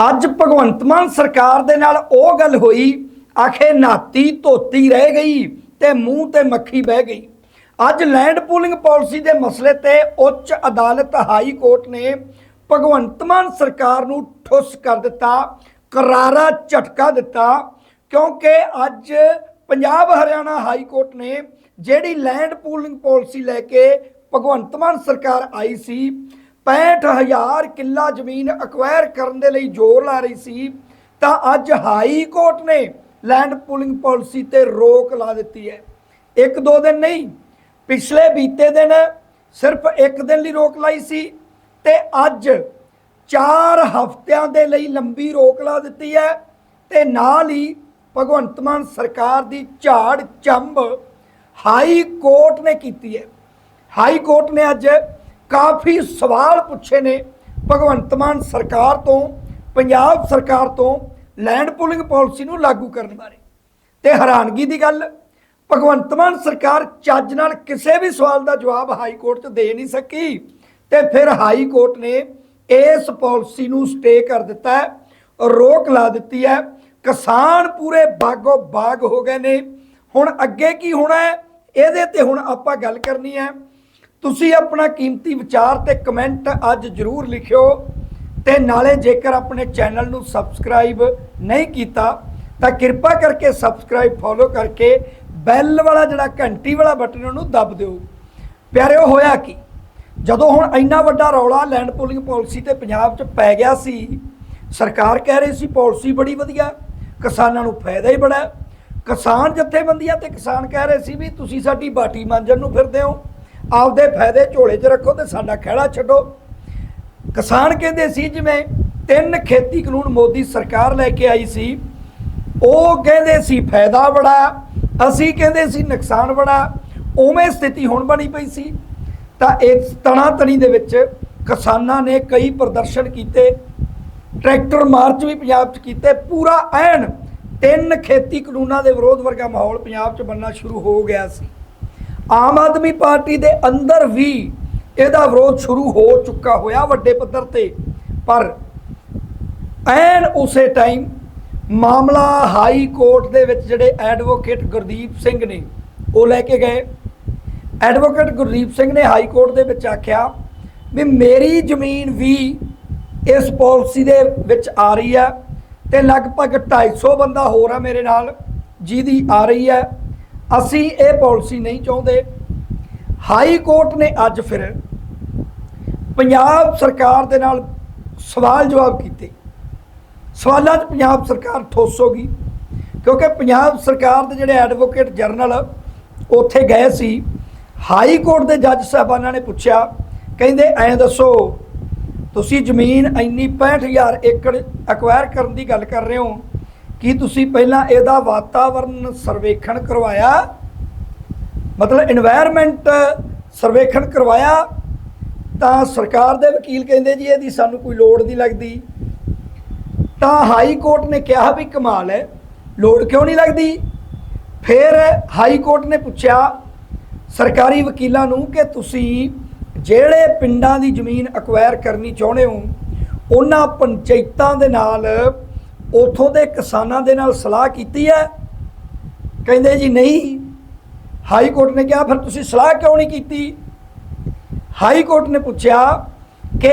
ਅੱਜ ਭਗਵੰਤ ਮਾਨ ਸਰਕਾਰ ਦੇ ਨਾਲ ਉਹ ਗੱਲ ਹੋਈ, ਆਖੇ ਨਾਤੀ ਧੋਤੀ ਰਹਿ ਗਈ ਤੇ ਮੂੰਹ ਤੇ ਮੱਖੀ ਬਹਿ ਗਈ। ਅੱਜ ਲੈਂਡ ਪੂਲਿੰਗ ਪਾਲਿਸੀ ਦੇ ਮਸਲੇ ਤੇ ਉੱਚ ਅਦਾਲਤ ਹਾਈ ਕੋਰਟ ਨੇ ਭਗਵੰਤ ਮਾਨ ਸਰਕਾਰ ਨੂੰ ਠੁੱਸ ਕਰ ਦਿੱਤਾ, ਕਰਾਰਾ ਝਟਕਾ ਦਿੱਤਾ, ਕਿਉਂਕਿ ਅੱਜ ਪੰਜਾਬ ਹਰਿਆਣਾ ਹਾਈ ਕੋਰਟ ਨੇ ਜਿਹੜੀ ਲੈਂਡ ਪੂਲਿੰਗ ਪਾਲਿਸੀ ਲੈ ਕੇ ਭਗਵੰਤ ਮਾਨ ਸਰਕਾਰ ਆਈ ਸੀ 65000 ਕਿੱਲਾ ਜ਼ਮੀਨ ਅਕਵਾਇਰ ਕਰਨ ਦੇ ਲਈ ਜ਼ੋਰ ਲਾ ਰਹੀ ਸੀ, ਤਾਂ ਅੱਜ ਹਾਈ ਕੋਰਟ ਨੇ ਲੈਂਡ ਪੂਲਿੰਗ ਪਾਲਿਸੀ ਤੇ ਰੋਕ ਲਾ ਦਿੱਤੀ ਹੈ। ਇੱਕ ਦੋ ਦਿਨ ਨਹੀਂ, ਪਿਛਲੇ ਬੀਤੇ ਦਿਨ ਸਿਰਫ ਇੱਕ ਦਿਨ ਲਈ ਰੋਕ ਲਾਈ ਸੀ ਤੇ ਅੱਜ 4 ਹਫ਼ਤਿਆਂ ਦੇ ਲਈ ਲੰਬੀ ਰੋਕ ਲਾ ਦਿੱਤੀ ਹੈ ਤੇ ਨਾਲ ਹੀ ਭਗਵੰਤ ਮਾਨ ਸਰਕਾਰ ਦੀ ਝਾੜ ਚੰਬ ਹਾਈ ਕੋਰਟ ਨੇ ਕੀਤੀ ਹੈ। ਹਾਈ ਕੋਰਟ ਨੇ ਅੱਜ ਕਾਫੀ ਸਵਾਲ ਪੁੱਛੇ ਨੇ ਭਗਵੰਤ ਮਾਨ ਸਰਕਾਰ ਤੋਂ, ਪੰਜਾਬ ਸਰਕਾਰ ਤੋਂ ਲੈਂਡ ਪੂਲਿੰਗ ਪਾਲਿਸੀ ਨੂੰ ਲਾਗੂ ਕਰਨ ਬਾਰੇ। ਤੇ ਹੈਰਾਨਗੀ ਦੀ ਗੱਲ, ਭਗਵੰਤ ਮਾਨ ਸਰਕਾਰ ਚੱਜ ਨਾਲ ਕਿਸੇ ਵੀ ਸਵਾਲ ਦਾ ਜਵਾਬ ਹਾਈ ਕੋਰਟ 'ਚ ਦੇ ਨਹੀਂ ਸਕੀ ਤੇ ਫਿਰ ਹਾਈ ਕੋਰਟ ਨੇ ਇਸ ਪਾਲਿਸੀ ਨੂੰ ਸਟੇ ਕਰ ਦਿੱਤਾ ਹੈ, ਰੋਕ ਲਾ ਦਿੱਤੀ ਹੈ। ਕਿਸਾਨ ਪੂਰੇ ਬਾਗੋ ਬਾਗ ਹੋ ਗਏ ਨੇ। ਹੁਣ ਅੱਗੇ ਕੀ ਹੋਣਾ ਹੈ, ਇਹਦੇ ਤੇ ਹੁਣ ਆਪਾਂ ਗੱਲ ਕਰਨੀ ਹੈ। ਤੁਸੀਂ ਆਪਣਾ ਕੀਮਤੀ ਵਿਚਾਰ ਤੇ ਕਮੈਂਟ ਅੱਜ ਜਰੂਰ ਲਿਖਿਓ ਤੇ ਨਾਲੇ ਜੇਕਰ ਆਪਣੇ ਚੈਨਲ ਨੂੰ ਸਬਸਕ੍ਰਾਈਬ ਨਹੀਂ ਕੀਤਾ, ਤਾਂ ਕਿਰਪਾ ਕਰਕੇ ਸਬਸਕ੍ਰਾਈਬ ਫੋਲੋ ਕਰਕੇ ਬੈਲ ਵਾਲਾ ਜਿਹੜਾ ਘੰਟੀ ਵਾਲਾ ਬਟਨ ਉਹਨੂੰ ਦੱਬ ਦਿਓ। ਪਿਆਰਿਓ, ਹੋਇਆ ਕੀ? ਜਦੋਂ ਹੁਣ ਇੰਨਾ ਵੱਡਾ ਰੌਲਾ ਲੈਂਡ ਪੂਲਿੰਗ ਪਾਲਿਸੀ ਤੇ ਪੰਜਾਬ 'ਚ ਪੈ ਗਿਆ ਸੀ, ਸਰਕਾਰ ਕਹਿ ਰਹੀ ਸੀ ਪਾਲਿਸੀ ਬੜੀ ਵਧੀਆ, ਕਿਸਾਨਾਂ ਨੂੰ ਫਾਇਦਾ ਹੀ ਬੜਾ। ਕਿਸਾਨ ਜਥੇਬੰਦੀਆਂ ਤੇ ਕਿਸਾਨ ਕਹਿ ਰਹੇ ਸੀ ਵੀ ਤੁਸੀਂ ਸਾਡੀ ਬਾਟੀ ਮਾਂਜਣ ਨੂੰ ਫਿਰਦੇ ਹੋ। ਆਪਦੇ ਫਾਇਦੇ ਝੋਲੇ 'ਚ ਰੱਖੋ ਤੇ ਸਾਡਾ ਖਹਿੜਾ ਛੱਡੋ। ਕਿਸਾਨ ਕਹਿੰਦੇ ਸੀ ਜਿਵੇਂ ਤਿੰਨ ਖੇਤੀ ਕਾਨੂੰਨ ਮੋਦੀ ਸਰਕਾਰ ਲੈ ਕੇ ਆਈ ਸੀ, ਉਹ ਕਹਿੰਦੇ ਸੀ ਫਾਇਦਾ ਬੜਾ, ਅਸੀਂ ਕਹਿੰਦੇ ਸੀ ਨੁਕਸਾਨ ਬੜਾ, ਉਵੇਂ ਸਥਿਤੀ ਹੁਣ ਬਣੀ ਪਈ ਸੀ। ਤਾਂ ਇਸ ਤਣਾ ਤਣੀ ਦੇ ਵਿੱਚ ਕਿਸਾਨਾਂ ਨੇ ਕਈ ਪ੍ਰਦਰਸ਼ਨ ਕੀਤੇ, ਟਰੈਕਟਰ ਮਾਰਚ ਵੀ ਪੰਜਾਬ 'ਚ ਕੀਤੇ, ਪੂਰਾ ਐਨ ਤਿੰਨ ਖੇਤੀ ਕਾਨੂੰਨਾਂ ਦੇ ਵਿਰੋਧ ਵਰਗਾ ਮਾਹੌਲ ਪੰਜਾਬ 'ਚ ਬਣਨਾ ਸ਼ੁਰੂ ਹੋ ਗਿਆ ਸੀ। ਆਮ ਆਦਮੀ ਪਾਰਟੀ ਦੇ ਅੰਦਰ ਵੀ ਇਹਦਾ ਵਿਰੋਧ ਸ਼ੁਰੂ ਹੋ ਚੁੱਕਾ ਹੋਇਆ ਵੱਡੇ ਪੱਧਰ ਤੇ। ਪਰ ਐਨ ਉਸੇ ਟਾਈਮ ਮਾਮਲਾ ਹਾਈ ਕੋਰਟ ਦੇ ਵਿੱਚ ਜਿਹੜੇ ਐਡਵੋਕੇਟ ਗੁਰਦੀਪ ਸਿੰਘ ਨੇ, ਉਹ ਲੈ ਕੇ ਗਏ। ਐਡਵੋਕੇਟ ਗੁਰਦੀਪ ਸਿੰਘ ਨੇ ਹਾਈ ਕੋਰਟ ਦੇ ਵਿੱਚ ਆਖਿਆ ਵੀ ਮੇਰੀ ਜ਼ਮੀਨ ਵੀ ਇਸ ਪਾਲਿਸੀ ਦੇ ਵਿੱਚ ਆ ਰਹੀ ਹੈ ਤੇ ਲਗਭਗ 250 ਬੰਦਾ ਹੋਰ ਆ ਮੇਰੇ ਨਾਲ, ਜਿਹਦੀ ਆ ਰਹੀ ਹੈ। ਅਸੀਂ ਇਹ ਪਾਲਿਸੀ ਨਹੀਂ ਚਾਹੁੰਦੇ। ਹਾਈ ਕੋਰਟ ਨੇ ਅੱਜ ਫਿਰ ਪੰਜਾਬ ਸਰਕਾਰ ਦੇ ਨਾਲ ਸਵਾਲ ਜਵਾਬ ਕੀਤੇ। ਸਵਾਲਾਂ 'ਚ ਪੰਜਾਬ ਸਰਕਾਰ ਠੋਸ ਹੋ ਗਈ, ਕਿਉਂਕਿ ਪੰਜਾਬ ਸਰਕਾਰ ਦੇ ਜਿਹੜੇ ਐਡਵੋਕੇਟ ਜਨਰਲ ਉੱਥੇ ਗਏ ਸੀ। ਹਾਈ ਕੋਰਟ ਦੇ ਜੱਜ ਸਾਹਿਬਾਨਾਂ ਨੇ ਪੁੱਛਿਆ, ਕਹਿੰਦੇ, ਐਂ ਦੱਸੋ, ਤੁਸੀਂ ਜ਼ਮੀਨ ਇੰਨੀ 65000 ਏਕੜ ਅਕਵਾਇਰ ਕਰਨ ਦੀ ਗੱਲ ਕਰ ਰਹੇ ਹੋ ਕੀ ਤੁਸੀਂ ਪਹਿਲਾਂ ਇਹਦਾ ਵਾਤਾਵਰਣ ਸਰਵੇਖਣ ਕਰਵਾਇਆ? ਮਤਲਬ এনवायरमेंट ਸਰਵੇਖਣ ਕਰਵਾਇਆ? ਤਾਂ ਸਰਕਾਰ ਦੇ ਵਕੀਲ ਕਹਿੰਦੇ ਜੀ ਇਹਦੀ ਸਾਨੂੰ ਕੋਈ ਲੋੜ ਨਹੀਂ ਲੱਗਦੀ। ਤਾਂ ਹਾਈ ਕੋਰਟ ਨੇ ਕਿਹਾ ਵੀ ਕਮਾਲ ਹੈ, ਲੋੜ ਕਿਉਂ ਨਹੀਂ ਲੱਗਦੀ? ਫਿਰ ਹਾਈ ਕੋਰਟ ਨੇ ਪੁੱਛਿਆ, ਸਰਕਾਰੀ ਵਕੀਲਾਂ ਨੂੰ ਕਿ ਤੁਸੀਂ ਜਿਹੜੇ ਪਿੰਡਾਂ ਦੀ ਜ਼ਮੀਨ ਅਕਵਾਇਰ ਕਰਨੀ ਚਾਹੁੰਦੇ ਹੋ, ਉਹਨਾਂ ਪੰਚਾਇਤਾਂ ਦੇ ਨਾਲ ਉਥੋਂ ਦੇ ਕਿਸਾਨਾਂ ਦੇ ਨਾਲ ਸਲਾਹ ਕੀਤੀ ਹੈ? ਕਹਿੰਦੇ ਜੀ ਨਹੀਂ। ਹਾਈ ਕੋਰਟ ਨੇ ਕਿਹਾ, ਫਿਰ ਤੁਸੀਂ ਸਲਾਹ ਕਿਉਂ ਨਹੀਂ ਕੀਤੀ? ਹਾਈ ਕੋਰਟ ਨੇ ਪੁੱਛਿਆ ਕਿ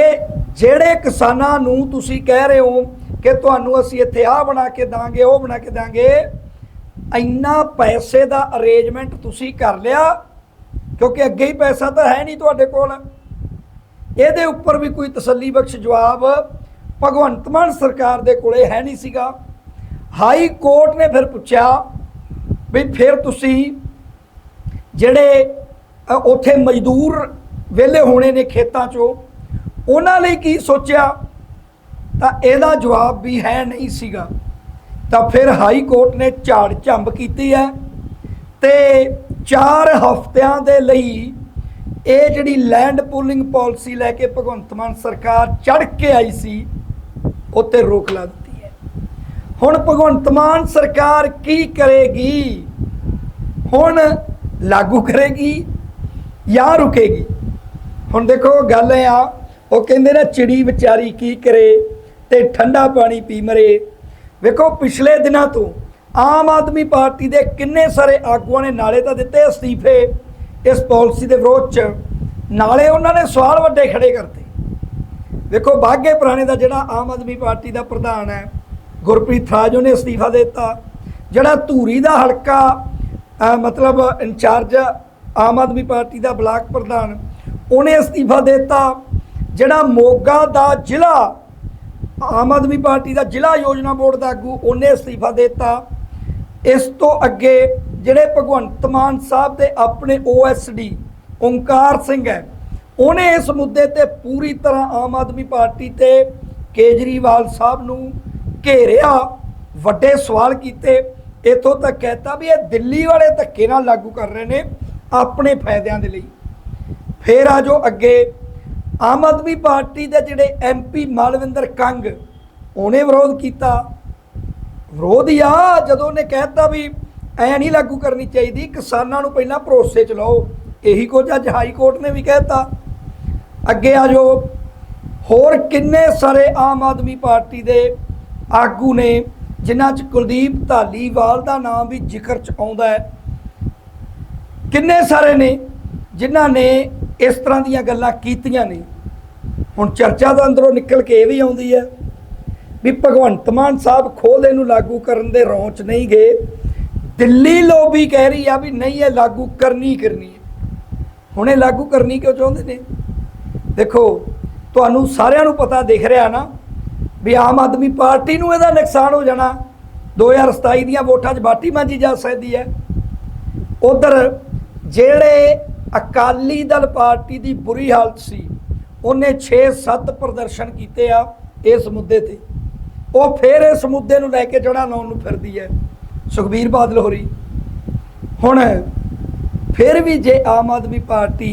ਜਿਹੜੇ ਕਿਸਾਨਾਂ ਨੂੰ ਤੁਸੀਂ ਕਹਿ ਰਹੇ ਹੋ ਕਿ ਤੁਹਾਨੂੰ ਅਸੀਂ ਇੱਥੇ ਆਹ ਬਣਾ ਕੇ ਦਾਂਗੇ, ਉਹ ਬਣਾ ਕੇ ਦਾਂਗੇ, ਇੰਨਾ ਪੈਸੇ ਦਾ ਅਰੇਂਜਮੈਂਟ ਤੁਸੀਂ ਕਰ ਲਿਆ, ਕਿਉਂਕਿ ਅੱਗੇ ਹੀ ਪੈਸਾ ਤਾਂ ਹੈ ਨਹੀਂ ਤੁਹਾਡੇ ਕੋਲ। ਇਹਦੇ ਉੱਪਰ ਵੀ ਕੋਈ ਤਸੱਲੀ ਬਖਸ਼ ਜਵਾਬ ਭਗਵੰਤ ਮਾਨ ਸਰਕਾਰ ਦੇ ਕੋਲੇ ਹੈ ਨਹੀਂ ਸੀਗਾ। ਹਾਈ ਕੋਰਟ ਨੇ ਫਿਰ ਪੁੱਛਿਆ ਵੀ ਫਿਰ ਤੁਸੀਂ ਜਿਹੜੇ ਉੱਥੇ ਮਜ਼ਦੂਰ ਵਿਹਲੇ ਹੋਣੇ ਨੇ ਖੇਤਾਂ 'ਚੋਂ, ਉਹਨਾਂ ਲਈ ਕੀ ਸੋਚਿਆ? ਤਾਂ ਇਹਦਾ ਜਵਾਬ ਵੀ ਹੈ ਨਹੀਂ ਸੀਗਾ। ਤਾਂ ਫਿਰ ਹਾਈ ਕੋਰਟ ਨੇ ਝਾੜ ਝੰਬ ਕੀਤੀ ਹੈ ਤੇ 4 ਹਫ਼ਤਿਆਂ ਦੇ ਲਈ ਇਹ ਜਿਹੜੀ ਲੈਂਡ ਪੂਲਿੰਗ ਪਾਲਿਸੀ ਲੈ ਕੇ ਭਗਵੰਤ ਮਾਨ ਸਰਕਾਰ ਚੜ ਕੇ ਆਈ ਸੀ ਉੱਤੇ ਰੋਕ ਲਾ ਦਿੱਤੀ ਹੈ। ਹੁਣ ਭਗਵੰਤ ਮਾਨ ਸਰਕਾਰ ਕੀ ਕਰੇਗੀ? ਹੁਣ ਲਾਗੂ ਕਰੇਗੀ ਜਾਂ ਰੁਕੇਗੀ? ਹੁਣ ਦੇਖੋ, ਗੱਲ ਇਹ ਆ, ਉਹ ਕਹਿੰਦੇ ਨਾ ਚਿੜੀ ਵਿਚਾਰੀ ਕੀ ਕਰੇ ਤੇ ਠੰਡਾ ਪਾਣੀ ਪੀ ਮਰੇ। ਵੇਖੋ, ਪਿਛਲੇ ਦਿਨਾਂ ਤੋਂ ਆਮ ਆਦਮੀ ਪਾਰਟੀ ਦੇ ਕਿੰਨੇ ਸਾਰੇ ਆਗੂਆਂ ਨੇ ਨਾਲੇ ਤਾਂ ਦਿੱਤੇ ਅਸਤੀਫੇ ਇਸ ਪਾਲਿਸੀ ਦੇ ਵਿਰੋਧ ਚ। ਨਾਲੇ ਉਹਨਾਂ ਨੇ ਸਵਾਲ ਵੱਡੇ ਖੜੇ ਕਰਤੇ। ਵੇਖੋ ਬਾਗੇ ਪੁਰਾਣੇ ਦਾ ਜਿਹੜਾ ਆਮ ਆਦਮੀ ਪਾਰਟੀ ਦਾ ਪ੍ਰਧਾਨ ਹੈ, ਗੁਰਪ੍ਰੀਤ ਰਾਜ, ਉਹਨੇ ਅਸਤੀਫਾ ਦੇ ਦਿੱਤਾ। ਜਿਹੜਾ ਧੂਰੀ ਦਾ ਹਲਕਾ ਮਤਲਬ ਇੰਚਾਰਜ ਆਮ ਆਦਮੀ ਪਾਰਟੀ ਦਾ ਬਲਾਕ ਪ੍ਰਧਾਨ, ਉਹਨੇ ਅਸਤੀਫਾ ਦੇ ਦਿੱਤਾ। ਜਿਹੜਾ ਮੋਗਾ ਦਾ ਜ਼ਿਲ੍ਹਾ, ਆਮ ਆਦਮੀ ਪਾਰਟੀ ਦਾ ਜ਼ਿਲ੍ਹਾ ਯੋਜਨਾ ਬੋਰਡ ਦਾ ਆਗੂ, ਉਹਨੇ ਅਸਤੀਫਾ ਦੇ ਦਿੱਤਾ। ਇਸ ਤੋਂ ਅੱਗੇ ਜਿਹੜੇ ਭਗਵੰਤ ਮਾਨ ਸਾਹਿਬ ਦੇ ਆਪਣੇ ਓਐਸਡੀ ਓਂਕਾਰ ਸਿੰਘ ਹੈ ਉਹਨੇ ਇਸ ਮੁੱਦੇ ਤੇ ਪੂਰੀ ਤਰ੍ਹਾਂ ਆਮ ਆਦਮੀ ਪਾਰਟੀ ਤੇ ਕੇਜਰੀਵਾਲ ਸਾਹਿਬ ਨੂੰ ਘੇਰਿਆ, ਵੱਡੇ ਸਵਾਲ ਕੀਤੇ। ਇਥੋਂ ਤੱਕ ਕਹਿਤਾ ਵੀ ਇਹ ਦਿੱਲੀ ਵਾਲੇ ਧੱਕੇ ਨਾਲ ਲਾਗੂ ਕਰ ਰਹੇ ਨੇ ਆਪਣੇ ਫਾਇਦਿਆਂ ਦੇ ਲਈ। ਫੇਰ ਆ ਜੋ ਅੱਗੇ। ਆਮ ਆਦਮੀ ਪਾਰਟੀ ਦੇ ਜਿਹੜੇ ਐਮਪੀ ਮਾਲਵਿੰਦਰ ਕੰਗ, ਉਹਨੇ ਵਿਰੋਧ ਕੀਤਾ। ਵਿਰੋਧ ਹੀ ਆ, ਜਦੋਂ ਉਹਨੇ ਕਹਿਤਾ ਵੀ ਐ ਨਹੀਂ ਲਾਗੂ ਕਰਨੀ ਚਾਹੀਦੀ, ਕਿਸਾਨਾਂ ਨੂੰ ਪਹਿਲਾਂ ਭਰੋਸੇ ਚ ਲਓ। ਇਹੀ ਕੁਝ ਅੱਜ ਹਾਈ ਕੋਰਟ ਨੇ ਵੀ ਕਹਿਤਾ। ਅੱਗੇ ਆ ਜੋ ਹੋਰ ਕਿੰਨੇ ਸਾਰੇ ਆਮ ਆਦਮੀ ਪਾਰਟੀ ਦੇ ਆਗੂ ਨੇ ਜਿਨ੍ਹਾਂ ਚ ਕੁਲਦੀਪ ਧਾਲੀਵਾਲ ਦਾ ਨਾਮ ਵੀ ਜ਼ਿਕਰ ਚ ਆਉਂਦਾ ਹੈ। ਕਿੰਨੇ ਸਾਰੇ ਨੇ ਜਿਨ੍ਹਾਂ ਨੇ ਇਸ ਤਰ੍ਹਾਂ ਦੀਆਂ ਗੱਲਾਂ ਕੀਤੀਆਂ ਨੇ। ਹੁਣ ਚਰਚਾ ਦਾ ਅੰਦਰੋਂ ਨਿਕਲ ਕੇ ਇਹ ਵੀ ਆਉਂਦੀ ਹੈ ਵੀ ਭਗਵੰਤ ਮਾਨ ਸਾਹਿਬ ਖੋਦ ਇਹਨੂੰ ਲਾਗੂ ਕਰਨ ਦੇ ਰੌਂ ਚ ਨਹੀਂ ਗਏ। ਦਿੱਲੀ ਲੋਬੀ ਕਹਿ ਰਹੀ ਆ ਵੀ ਨਹੀਂ, ਇਹ ਲਾਗੂ ਕਰਨੀ ਕਰਨੀ ਹੈ। ਹੁਣ ਇਹ ਲਾਗੂ ਕਰਨੀ ਕਿਉਂ ਚਾਹੁੰਦੇ ਨੇ? ਦੇਖੋ, ਤੁਹਾਨੂੰ ਸਾਰਿਆਂ ਨੂੰ ਪਤਾ ਦਿਖ ਰਿਹਾ ਨਾ ਵੀ ਆਮ ਆਦਮੀ ਪਾਰਟੀ ਨੂੰ ਇਹਦਾ ਨੁਕਸਾਨ ਹੋ ਜਾਣਾ। 2027 ਦੀਆਂ ਵੋਟਾਂ 'ਚ ਬਾਟੀ ਮਾਂਜੀ ਜਾ ਸਕਦੀ ਹੈ। ਉਧਰ ਜਿਹੜੇ ਅਕਾਲੀ ਦਲ ਪਾਰਟੀ ਦੀ ਬੁਰੀ ਹਾਲਤ ਸੀ, ਉਹਨੇ 6-7 ਪ੍ਰਦਰਸ਼ਨ ਕੀਤੇ ਆ ਇਸ ਮੁੱਦੇ ਤੇ। ਉਹ ਫੇਰ ਇਸ ਮੁੱਦੇ ਨੂੰ ਲੈ ਕੇ ਜੜਾ ਲਾਉਣ ਨੂੰ ਫਿਰਦੀ ਹੈ ਸੁਖਬੀਰ ਬਾਦਲ ਹੋਰੀ। ਹੁਣ ਫਿਰ ਵੀ ਜੇ ਆਮ ਆਦਮੀ ਪਾਰਟੀ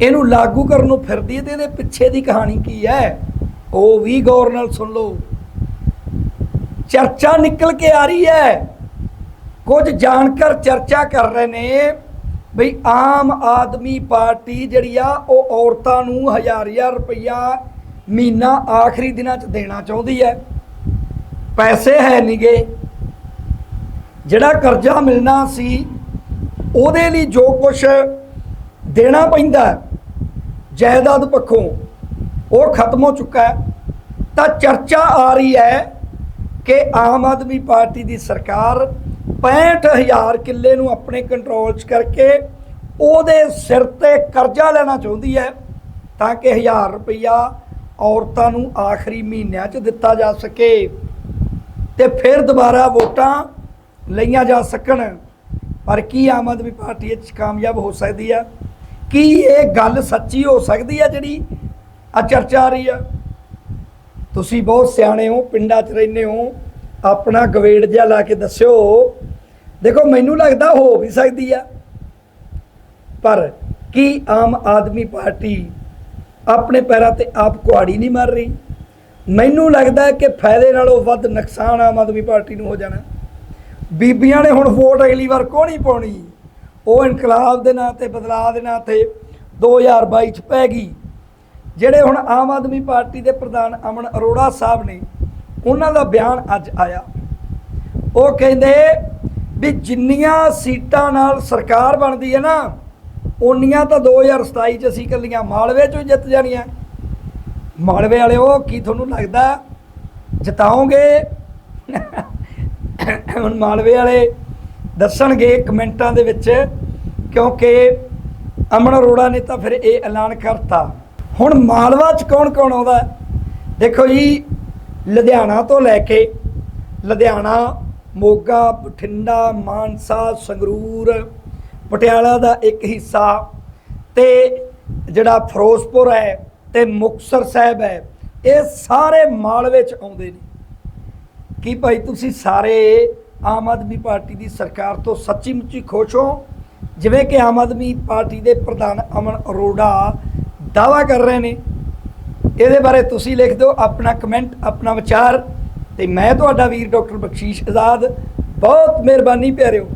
ਇਹਨੂੰ ਲਾਗੂ ਕਰਨ ਨੂੰ ਫਿਰਦੀ ਹੈ ਤੇ ਇਹਦੇ ਪਿੱਛੇ ਦੀ ਕਹਾਣੀ ਕੀ ਹੈ? ਉਹ ਵੀ ਗੌਰ ਨਾਲ ਸੁਣ ਲਓ। ਚਰਚਾ ਨਿਕਲ ਕੇ ਆ ਰਹੀ ਹੈ। ਕੁਝ ਜਾਣਕਾਰ ਚਰਚਾ ਕਰ ਰਹੇ ਨੇ ਬਈ ਆਮ ਆਦਮੀ ਪਾਰਟੀ ਜਿਹੜੀ ਆ, ਉਹ ਔਰਤਾਂ ਨੂੰ ਹਜ਼ਾਰ ਹਜ਼ਾਰ ਰੁਪਈਆ ਮਹੀਨਾ ਆਖਰੀ ਦਿਨਾਂ 'ਚ ਦੇਣਾ ਚਾਹੁੰਦੀ ਹੈ। ਪੈਸੇ ਹੈ ਨਹੀਂਗੇ ਜਿਹੜਾ ਕਰਜ਼ਾ ਮਿਲਣਾ ਸੀ, ਉਹਦੇ ਲਈ ਜੋ ਕੁਝ ਦੇਣਾ ਪੈਂਦਾ ਜਾਇਦਾਦ ਪੱਖੋਂ ਉਹ ਖਤਮ ਹੋ ਚੁੱਕਾ ਹੈ, ਤਾਂ ਚਰਚਾ ਆ ਰਹੀ ਹੈ ਕਿ ਆਮ ਆਦਮੀ ਪਾਰਟੀ ਦੀ ਸਰਕਾਰ 65000 ਕਿੱਲੇ ਨੂੰ ਆਪਣੇ ਕੰਟਰੋਲ 'ਚ ਕਰਕੇ ਉਹਦੇ ਸਿਰ ਤੇ ਕਰਜ਼ਾ ਲੈਣਾ ਚਾਹੁੰਦੀ ਹੈ, ਤਾਂ ਕਿ 1000 ਰੁਪਈਆ ਔਰਤਾਂ ਨੂੰ ਆਖਰੀ ਮਹੀਨਿਆਂ 'ਚ ਦਿੱਤਾ ਜਾ ਸਕੇ ਤੇ ਫਿਰ ਦੁਬਾਰਾ ਵੋਟਾਂ ਲਈਆਂ ਜਾ ਸਕਣ। ਪਰ ਕੀ ਆਮ ਆਦਮੀ ਪਾਰਟੀ ਇਹ 'ਚ ਕਾਮਯਾਬ ਹੋ ਸਕਦੀ ਆ ਕੀ ਇਹ ਗੱਲ ਸੱਚੀ ਹੋ ਸਕਦੀ ਆ ਜਿਹੜੀ ਆ ਚਰਚਾ ਆ ਰਹੀ ਆ? ਤੁਸੀਂ ਬਹੁਤ ਸਿਆਣੇ ਹੋ, ਪਿੰਡਾਂ 'ਚ ਰਹਿੰਦੇ ਹੋ, ਆਪਣਾ ਗਵੇੜ ਜਿਹਾ ਲਾ ਕੇ ਦੱਸਿਓ। ਦੇਖੋ, ਮੈਨੂੰ ਲੱਗਦਾ ਹੋ ਵੀ ਸਕਦੀ ਆ। ਪਰ ਕੀ ਆਮ ਆਦਮੀ ਪਾਰਟੀ ਆਪਣੇ ਪੈਰਾਂ ਤੇ ਆਪ ਕੁਹਾੜੀ ਨਹੀਂ ਮਾਰ ਰਹੀ? ਮੈਨੂੰ ਲੱਗਦਾ ਕਿ ਫਾਇਦੇ ਨਾਲੋਂ ਵੱਧ ਨੁਕਸਾਨ ਆਮ ਆਦਮੀ ਪਾਰਟੀ ਨੂੰ ਹੋ ਜਾਣਾ। ਬੀਬੀਆਂ ਨੇ ਹੁਣ ਵੋਟ ਅਗਲੀ ਵਾਰ ਕੋਣੀ ਪਾਉਣੀ? ਉਹ ਇਨਕਲਾਬ ਦੇ ਨਾਂ ਤੇ, ਬਦਲਾਅ ਦੇ ਨਾਂ ਤੇ 2022 ਚ ਪੈ ਗਈ। ਜਿਹੜੇ ਹੁਣ ਆਮ ਆਦਮੀ ਪਾਰਟੀ ਦੇ ਪ੍ਰਧਾਨ ਅਮਨ ਅਰੋੜਾ ਸਾਹਿਬ ਨੇ, ਉਹਨਾਂ ਦਾ ਬਿਆਨ ਅੱਜ ਆਇਆ। ਉਹ ਕਹਿੰਦੇ ਵੀ ਜਿੰਨੀਆਂ ਸੀਟਾਂ ਨਾਲ ਸਰਕਾਰ ਬਣਦੀ ਹੈ ਨਾ, ਉਨੀਆਂ ਤਾਂ 2027 ਚ ਅਸੀਂ ਕੱਲੀਆਂ ਮਾਲਵੇ ਚੋਂ ਹੀ ਜਿੱਤ ਜਾਣੀਆਂ। ਮਾਲਵੇ ਵਾਲਿਓ, ਕੀ ਤੁਹਾਨੂੰ ਲੱਗਦਾ? ਜਿਤਾਓਗੇ? ਹੁਣ ਮਾਲਵੇ ਵਾਲੇ ਦੱਸਣਗੇ ਕਮੈਂਟਾਂ ਦੇ ਵਿੱਚ, ਕਿਉਂਕਿ ਅਮਨ ਅਰੋੜਾ ਨੇ ਤਾਂ ਫਿਰ ਇਹ ਐਲਾਨ ਕਰਤਾ। ਹੁਣ ਮਾਲਵਾ ਚ ਕੌਣ ਕੌਣ ਆਉਂਦਾ ਦੇਖੋ ਜੀ, ਲੁਧਿਆਣਾ ਤੋਂ ਲੈ ਕੇ ਲੁਧਿਆਣਾ, ਮੋਗਾ, ਬਠਿੰਡਾ, ਮਾਨਸਾ, ਸੰਗਰੂਰ, ਪਟਿਆਲਾ ਦਾ ਇੱਕ ਹਿੱਸਾ ਤੇ ਜਿਹੜਾ ਫਿਰੋਜ਼ਪੁਰ ਹੈ ਤੇ ਮੁਕਤਸਰ ਸਾਹਿਬ ਹੈ, ਇਹ ਸਾਰੇ ਮਾਲਵੇ ਚ ਆਉਂਦੇ ਨੇ। ਕੀ ਭਾਈ ਤੁਸੀਂ ਸਾਰੇ ਆਮ ਆਦਮੀ ਪਾਰਟੀ ਦੀ ਸਰਕਾਰ ਤੋਂ ਸੱਚੀ ਮੁੱਚੀ ਖੁਸ਼ ਹੋ। ਜਿਵੇਂ ਕਿ ਆਮ ਆਦਮੀ ਪਾਰਟੀ ਦੇ ਪ੍ਰਧਾਨ ਅਮਨ ਅਰੋੜਾ ਦਾਵਾ ਕਰ ਰਹੇ ਨੇ। ਇਹਦੇ ਬਾਰੇ ਤੁਸੀਂ ਲਿਖ ਦਿਓ ਆਪਣਾ ਕਮੈਂਟ, ਆਪਣਾ ਵਿਚਾਰ। ਤੇ ਮੈਂ ਤੁਹਾਡਾ ਵੀਰ ਡਾਕਟਰ ਬਖਸ਼ੀਸ਼ ਆਜ਼ਾਦ। ਬਹੁਤ ਮਿਹਰਬਾਨੀ ਪਿਆਰਿਓ।